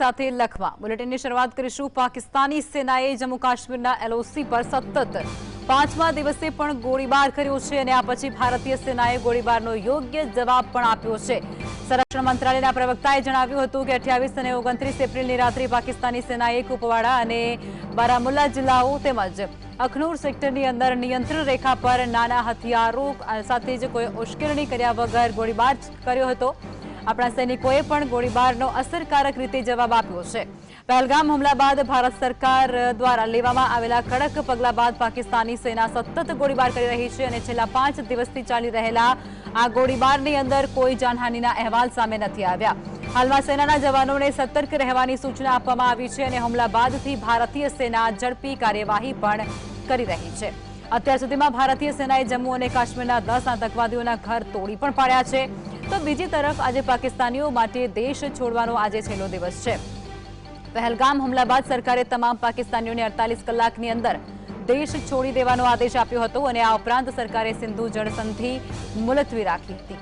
સાથે લખવા. બુલેટિનની શરૂઆત કરીશું પાકિસ્તાની સેનાએ જમ્મુ કાશ્મીરના એલઓસી પર સતત પાંચમા દિવસે પણ ગોળીબાર કર્યો છે અને આ પછી ભારતીય સેનાએ ગોળીબારનો યોગ્ય જવાબ પણ આપ્યો છે. સંરક્ષણ મંત્રાલયના પ્રવક્તાએ જણાવ્યું હતું કે અઠ્યાવીસ અને ઓગણત્રીસ એપ્રિલની રાત્રે પાકિસ્તાની સેનાએ કુપવાડા અને બારામુલ્લા જિલ્લાઓ તેમજ અખનૂર સેક્ટરની અંદર નિયંત્રણ રેખા પર નાના હથિયારો સાથે જ કોઈ ઉશ્કેરણી કર્યા વગર ગોળીબાર કર્યો હતો. આપણા સૈનિકોએ પણ ગોળીબારનો અસરકારક રીતે જવાબ આપ્યો છે. પહેલગામ હુમલા બાદ ભારત સરકાર દ્વારા લેવામાં આવેલા કડક પગલા બાદ પાકિસ્તાની સેના સતત ગોળીબાર કરી રહી છે અને છેલ્લા પાંચ દિવસથી ચાલી રહેલા આ ગોળીબારની અંદર કોઈ જાનહાનિના અહેવાલ સામે નથી આવ્યા. હાલમાં સેનાના જવાનોને સતર્ક રહેવાની સૂચના આપવામાં આવી છે અને હુમલા બાદથી ભારતીય સેના ઝડપી કાર્યવાહી પણ કરી રહી છે. અત્યાર સુધીમાં ભારતીય સેનાએ જમ્મુ અને કાશ્મીરના દસ આતંકવાદીઓના ઘર તોડી પણ પાડ્યા છે. તો બીજી તરફ આજે પાકિસ્તાનીઓ માટે દેશ છોડવાનો આજે છેલ્લો દિવસ છે. પહેલગામ હુમલા બાદ સરકારે તમામ પાકિસ્તાનીઓને અડતાલીસ કલાકની અંદર દેશ છોડી દેવાનો આદેશ આપ્યો હતો અને આ ઉપરાંત સરકારે સિંધુ જળસંધિ મુલતવી રાખી હતી.